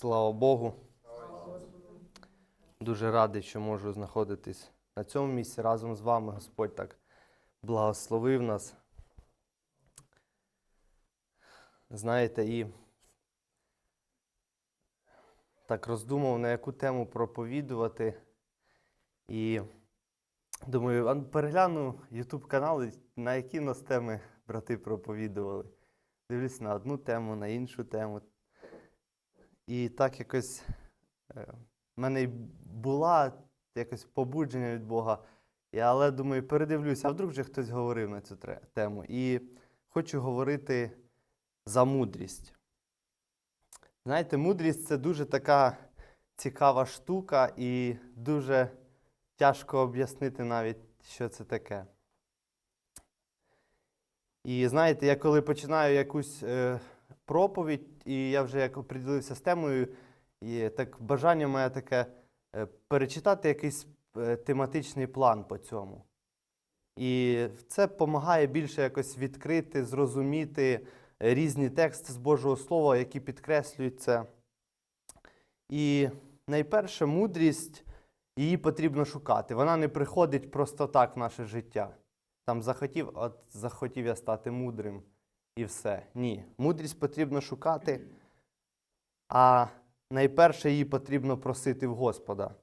Слава Богу. Дуже радий, що можу знаходитись на цьому місці разом з вами. Господь так благословив нас. Знаєте, і так роздумав, на яку тему проповідувати. І думаю, ну, перегляну YouTube канали, на які нас теми брати проповідували. Дивлюсь на одну тему, на іншу тему. І так якось е, в мене була якось побудження від Бога. Я, але думаю, передивлюся, а вдруг вже хтось говорив на цю тему. І хочу говорити за мудрість. Знаєте, мудрість це дуже така цікава штука, і дуже тяжко об'яснити навіть, що це таке. І знаєте, я коли починаю якусь е, проповідь, і я вже як оприділився з темою, і так бажання моє таке е, перечитати якийсь е, тематичний план по цьому. І це допомагає більше якось відкрити, зрозуміти е, різні тексти з Божого Слова, які підкреслюють це. І найперше, мудрість, її потрібно шукати. Вона не приходить просто так в наше життя. Там захотів, от захотів я стати мудрим і все. Ні. Мудрість потрібно шукати, а найперше її потрібно просити в Господа.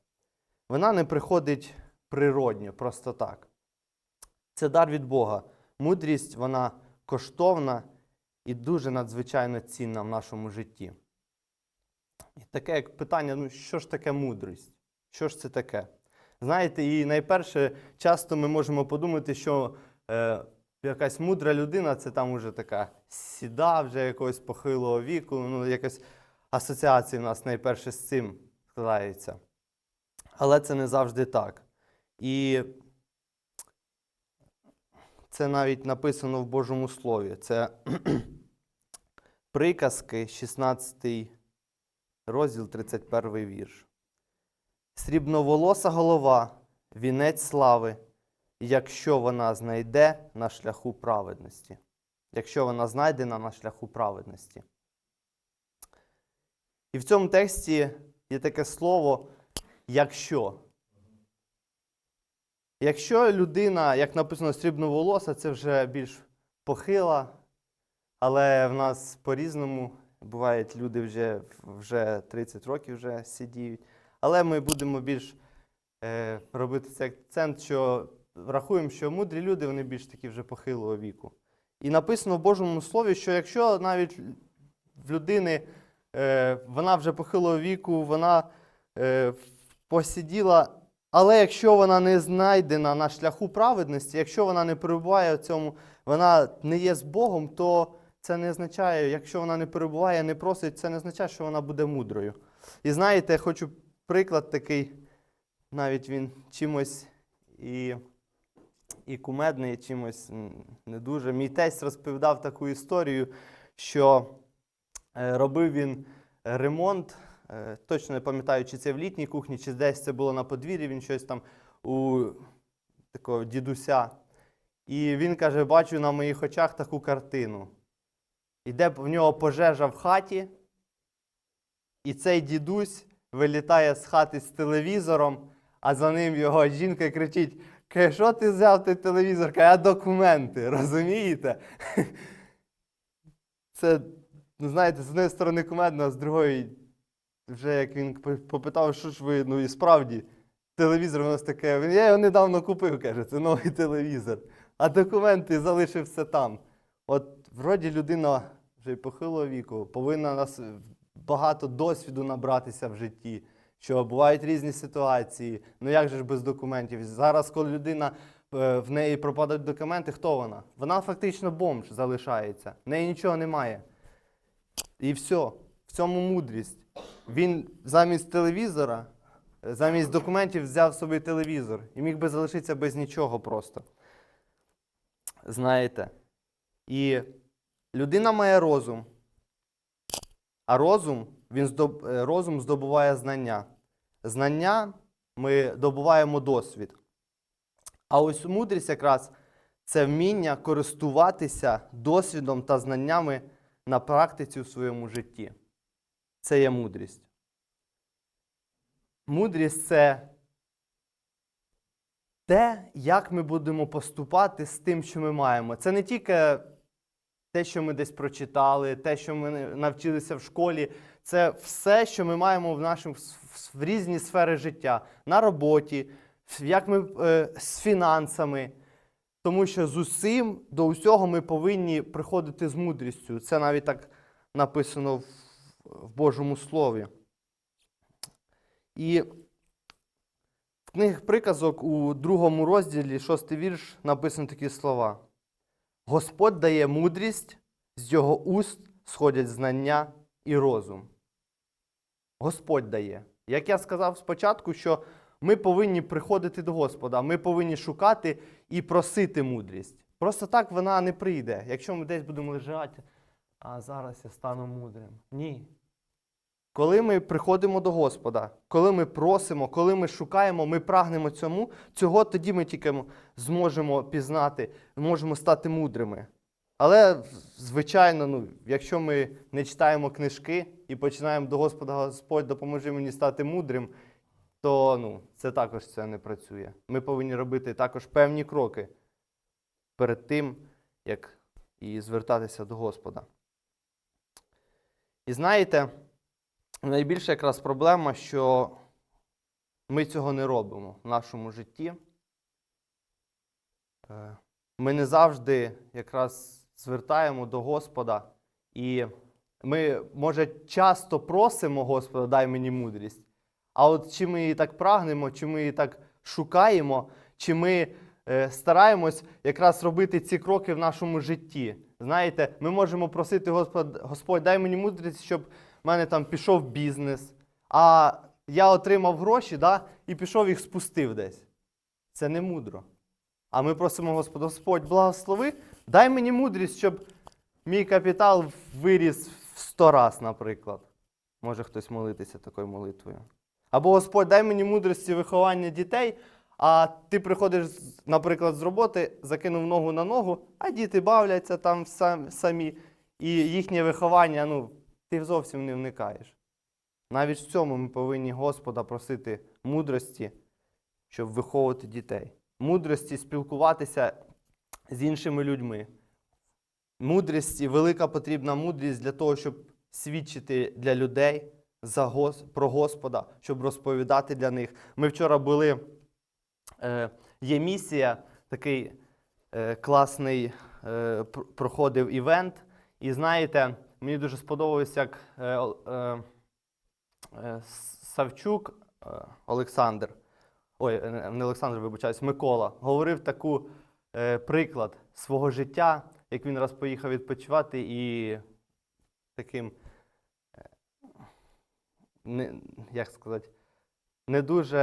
Вона не приходить природньо, просто так. Це дар від Бога. Мудрість, вона коштовна і дуже надзвичайно цінна в нашому житті. І таке як питання: ну що ж таке мудрість? Що ж це таке? Знаєте, і найперше, часто ми можемо подумати, що е, якась мудра людина це там уже така сіда, вже якогось похилого віку, ну, якась асоціація в нас найперше з цим складається. Але це не завжди так. І це навіть написано в Божому Слові. Це приказки, 16 розділ, 31 вірш. Срібноволоса голова, вінець слави, якщо вона знайде на шляху праведності. Якщо вона знайдена на шляху праведності. І в цьому тексті є таке слово якщо. Якщо людина, як написано, срібноволоса, це вже більш похила, але в нас по-різному бувають люди вже, вже 30 років вже сидіють. Але ми будемо більш е, робити цей акцент, що рахуємо, що мудрі люди вони більш такі вже похилого віку. І написано в Божому Слові, що якщо навіть в людини е, вона вже похилого віку, вона е, посиділа, але якщо вона не знайдена на шляху праведності, якщо вона не перебуває в цьому, вона не є з Богом, то це не означає, якщо вона не перебуває, не просить, це не означає, що вона буде мудрою. І знаєте, хочу приклад такий, навіть він чимось і, і кумедний, чимось не дуже. Мій тесть розповідав таку історію, що е, робив він ремонт. е, Точно не пам'ятаю, чи це в літній кухні, чи десь це було на подвір'ї, він щось там у такого дідуся. І він каже: бачу на моїх очах таку картину. Іде в нього пожежа в хаті, і цей дідусь вилітає з хати з телевізором, а за ним його жінка кричить: каже, що ти взяв той телевізор? Каже, а документи, розумієте? Це, ну знаєте, з однієї сторони кумедно, а з другої, вже як він попитав, що ж ви, ну і справді, телевізор у нас таке. Він, я його недавно купив, каже, це новий телевізор. А документи залишив все там. От вроді людина вже похилого віку, повинна нас багато досвіду набратися в житті, що бувають різні ситуації. Ну як же ж без документів? Зараз, коли людина е, в неї пропадають документи, хто вона? Вона фактично бомж залишається, в неї нічого немає. І все, в цьому мудрість. Він замість телевізора, е, замість документів взяв собі телевізор і міг би залишитися без нічого просто. Знаєте. І людина має розум. А розум, він здоб... е, розум здобуває знання. Знання ми добуваємо досвід. А ось мудрість якраз це вміння користуватися досвідом та знаннями на практиці у своєму житті. це є мудрість. Мудрість це те, як ми будемо поступати з тим, що ми маємо. Це не тільки те, що ми десь прочитали, те, що ми навчилися в школі, це все, що ми маємо в нашому в, різні сфери життя, на роботі, як ми е, з фінансами. Тому що з усім до усього ми повинні приходити з мудрістю. Це навіть так написано в, в Божому Слові. І в книгах приказок у другому розділі, шостий вірш, написано такі слова. Господь дає мудрість, з його уст сходять знання і розум. Господь дає. Як я сказав спочатку, що ми повинні приходити до Господа, ми повинні шукати і просити мудрість. Просто так вона не прийде. Якщо ми десь будемо лежати, а зараз я стану мудрим. Ні. Коли ми приходимо до Господа, коли ми просимо, коли ми шукаємо, ми прагнемо цьому, цього тоді ми тільки зможемо пізнати, можемо стати мудрими. Але, звичайно, ну, якщо ми не читаємо книжки і починаємо до Господа Господь, допоможи мені стати мудрим, то ну, це також це не працює. Ми повинні робити також певні кроки перед тим, як і звертатися до Господа. І знаєте, найбільша якраз проблема, що ми цього не робимо в нашому житті. Е, Ми не завжди якраз звертаємо до Господа, і ми, може, часто просимо Господа, дай мені мудрість. А от чи ми її так прагнемо, чи ми її так шукаємо, чи ми е, стараємось якраз робити ці кроки в нашому житті. Знаєте, ми можемо просити Господь, Господь, дай мені мудрість, щоб в мене там пішов бізнес, а я отримав гроші да, і пішов їх спустив десь. Це не мудро. А ми просимо Господа, Господь, благослови, дай мені мудрість, щоб мій капітал виріс в 100 раз, наприклад. Може хтось молитися такою молитвою. Або Господь, дай мені мудрості виховання дітей, а ти приходиш, наприклад, з роботи, закинув ногу на ногу, а діти бавляться там самі, і їхнє виховання, ну, ти зовсім не вникаєш. Навіть в цьому ми повинні Господа просити мудрості, щоб виховувати дітей. Мудрості спілкуватися з іншими людьми. Мудрість, і велика потрібна мудрість для того, щоб свідчити для людей за Гос... про Господа, щоб розповідати для них. Ми вчора були, е, є місія, такий е, класний е, проходив івент. І знаєте, мені дуже сподобалось, як е, е, Савчук е, Олександр, ой, е, не Олександр, вибачаюсь, Микола, говорив таку приклад свого життя, як він раз поїхав відпочивати і таким, е, не, як сказати, не дуже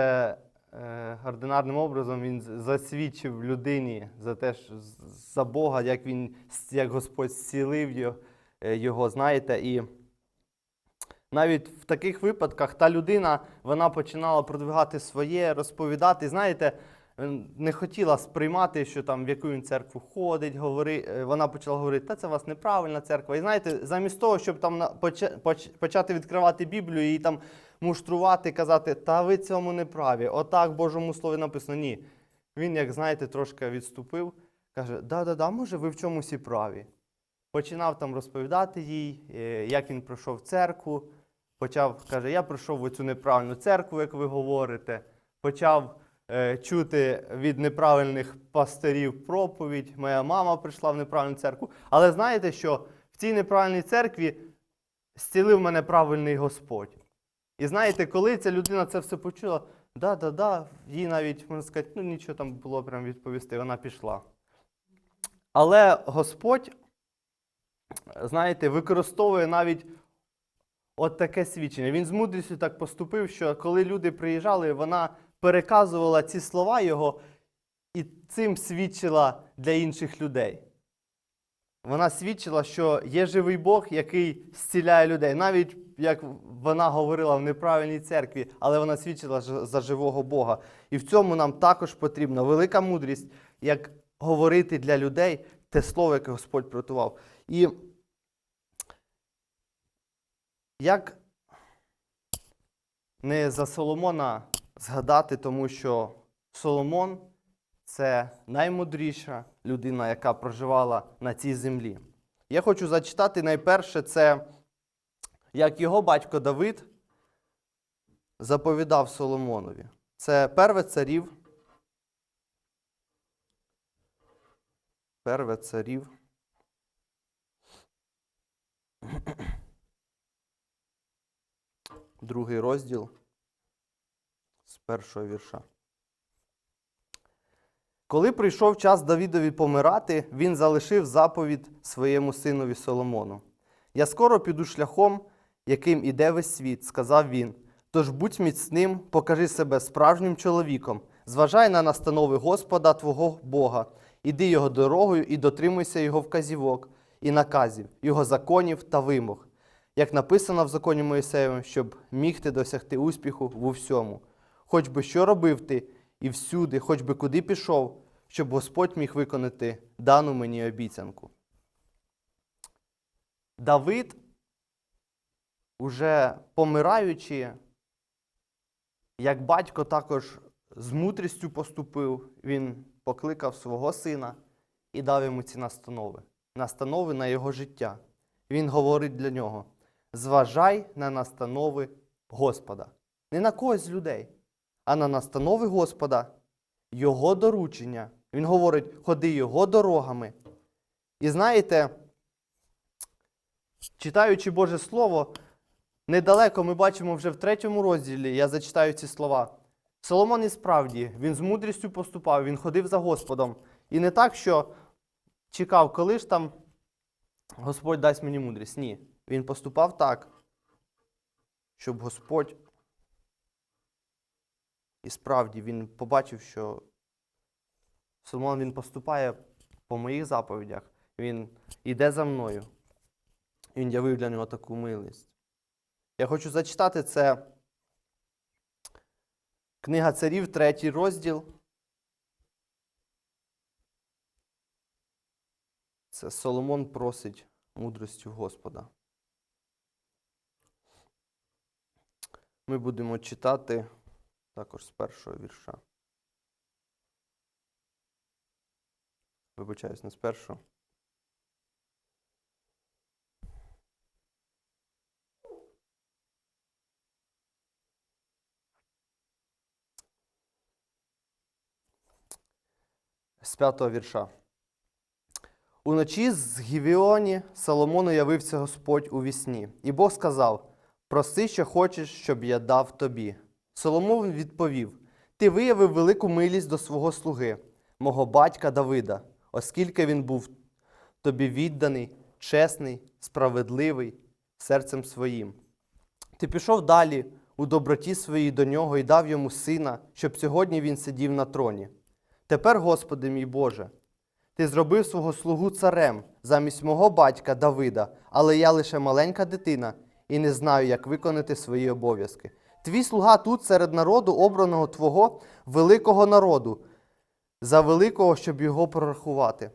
е, ординарним образом він засвідчив людині за те, що за Бога, як він, як Господь зцілив його, е, знаєте, і навіть в таких випадках та людина вона починала продвигати своє, розповідати. Знаєте, е, не хотіла сприймати, що там в яку він церкву ходить, говори, е, вона почала говорити, та це у вас неправильна церква. І знаєте, замість того, щоб там почати відкривати Біблію і там муштрувати, казати, та ви цьому не праві. Отак в Божому слові написано. Ні. Він, як знаєте, трошки відступив, каже: да-да-да, може, ви в чомусь і праві. Починав там розповідати їй, е, як він пройшов церкву. Почав, каже, я прийшов в оцю неправильну церкву, як ви говорите. Почав чути від неправильних пастирів проповідь. Моя мама прийшла в неправильну церкву. Але знаєте, що в цій неправильній церкві зцілив мене правильний Господь. І знаєте, коли ця людина це все почула, да-да-да, їй навіть, можна сказати, ну нічого там було прям відповісти, вона пішла. Але Господь, знаєте, використовує навіть от таке свідчення. Він з мудрістю так поступив, що коли люди приїжджали, вона переказувала ці слова його і цим свідчила для інших людей. Вона свідчила, що є живий Бог, який зціляє людей. Навіть як вона говорила в неправильній церкві, але вона свідчила за живого Бога. І в цьому нам також потрібна велика мудрість, як говорити для людей те слово, яке Господь приготував. І як не за Соломона згадати, тому що Соломон це наймудріша людина, яка проживала на цій землі. Я хочу зачитати найперше це, як його батько Давид заповідав Соломонові. Це перве царів. Перве царів. Другий розділ з першого вірша. Коли прийшов час Давідові помирати, він залишив заповідь своєму синові Соломону. Я скоро піду шляхом, яким іде весь світ, сказав він. Тож будь міцним, покажи себе справжнім чоловіком, зважай на настанови Господа Твого Бога, іди його дорогою і дотримуйся його вказівок і наказів, його законів та вимог, як написано в законі Моїсеєвим, щоб міг ти досягти успіху в усьому. Хоч би що робив ти і всюди, хоч би куди пішов, щоб Господь міг виконати дану мені обіцянку. Давид, уже помираючи, як батько також з мудрістю поступив, він покликав свого сина і дав йому ці настанови, настанови на його життя. Він говорить для нього: зважай на настанови Господа, не на когось з людей, а на настанови Господа, Його доручення. Він говорить, ходи Його дорогами. І знаєте, читаючи Боже Слово, недалеко ми бачимо вже в третьому розділі, я зачитаю ці слова. Соломон і справді, він з мудрістю поступав, він ходив за Господом. І не так, що чекав, коли ж там Господь дасть мені мудрість. Ні. Він поступав так, щоб Господь і справді він побачив, що Соломон він поступає по моїх заповідях, він іде за мною. Він явив для нього таку милість. Я хочу зачитати це книга царів, третій розділ. Це Соломон просить мудрості Господа. Ми будемо читати також з першого вірша. Вибачаюсь, не з першого. З п'ятого вірша. Уночі з Гівіоні Соломону явився Господь у вісні, і Бог сказав: Проси, що хочеш, щоб я дав тобі. Соломон відповів: Ти виявив велику милість до свого слуги, мого батька Давида, оскільки він був тобі відданий, чесний, справедливий серцем своїм. Ти пішов далі у доброті своїй до нього і дав йому сина, щоб сьогодні він сидів на троні. Тепер, Господи мій Боже, ти зробив свого слугу царем замість мого батька Давида, але я лише маленька дитина і не знаю, як виконати свої обов'язки. Твій слуга тут серед народу, обраного Твого великого народу, за великого, щоб його прорахувати.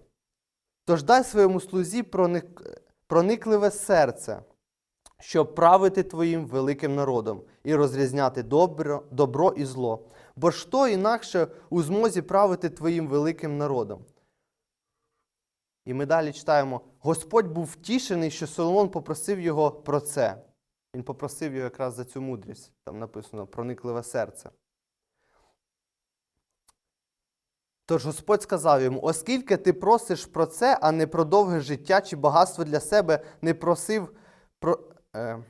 Тож дай своєму слузі проник... проникливе серце, щоб правити Твоїм великим народом і розрізняти добро, добро і зло. Бо ж то інакше у змозі правити Твоїм великим народом. І ми далі читаємо: Господь був втішений, що Соломон попросив його про це. Він попросив його якраз за цю мудрість. Там написано проникливе серце. Тож Господь сказав йому: оскільки ти просиш про це, а не про довге життя чи багатство для себе, не просив про. Е,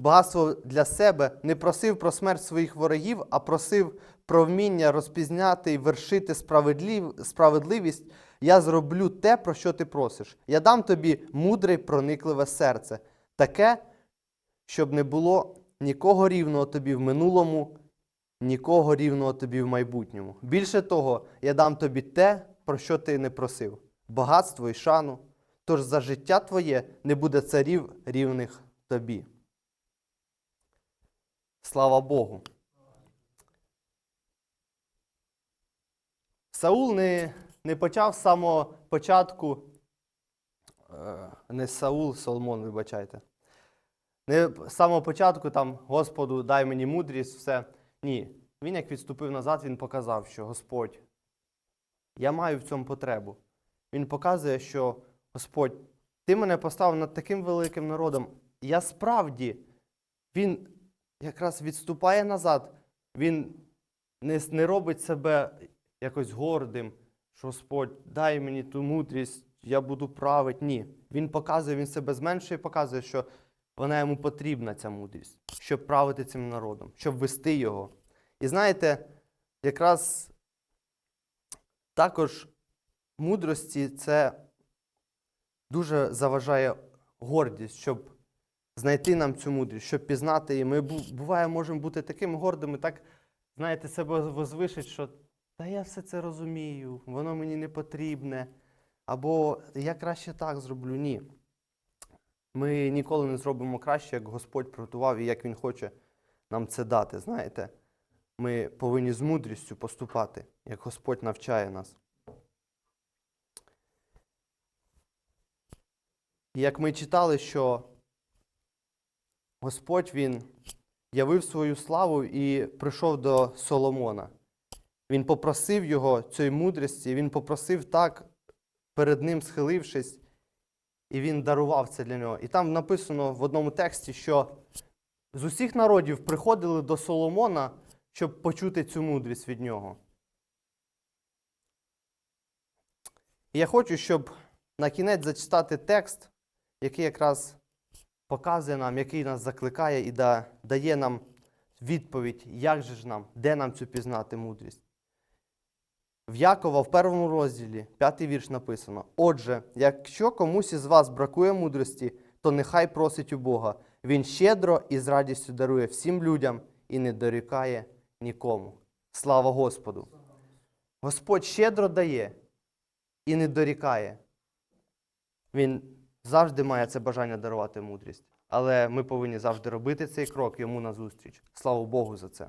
багатство для себе, не просив про смерть своїх ворогів, а просив про вміння розпізняти і вершити справедлив... справедливість, я зроблю те, про що ти просиш. Я дам тобі мудре й проникливе серце, таке, щоб не було нікого рівного тобі в минулому, нікого рівного тобі в майбутньому. Більше того, я дам тобі те, про що ти не просив багатство і шану. Тож за життя твоє не буде царів рівних тобі. Слава Богу. Саул не, не почав з самого початку, е, не Саул, Соломон, вибачайте. Не з самого початку там, Господу, дай мені мудрість, все. Ні. Він як відступив назад, він показав, що Господь, я маю в цьому потребу. Він показує, що Господь, ти мене поставив над таким великим народом. Я справді, він якраз відступає назад, він не, не робить себе якось гордим, що Господь, дай мені ту мудрість, я буду правити. Ні. Він показує, він себе зменшує, показує, що вона йому потрібна, ця мудрість, щоб правити цим народом, щоб вести його. І знаєте, якраз також мудрості це дуже заважає гордість, щоб знайти нам цю мудрість, щоб пізнати її. Ми буває можемо бути такими гордими, так, знаєте, себе возвишить, що та я все це розумію, воно мені не потрібне. Або я краще так зроблю. Ні. Ми ніколи не зробимо краще, як Господь приготував і як Він хоче нам це дати. Знаєте, ми повинні з мудрістю поступати, як Господь навчає нас. І як ми читали, що Господь Він явив свою славу і прийшов до Соломона. Він попросив його цієї мудрості, він попросив так, перед ним схилившись, і він дарував це для нього. І там написано в одному тексті, що з усіх народів приходили до Соломона, щоб почути цю мудрість від нього. І я хочу, щоб на кінець зачитати текст, який якраз показує нам, який нас закликає і дає нам відповідь, як же ж нам, де нам цю пізнати мудрість. В Якова в першому розділі, п'ятий вірш написано: Отже, якщо комусь із вас бракує мудрості, то нехай просить у Бога. Він щедро і з радістю дарує всім людям і не дорікає нікому. Слава Господу! Господь щедро дає і не дорікає. Він завжди має це бажання дарувати мудрість. Але ми повинні завжди робити цей крок йому назустріч. Слава Богу за це.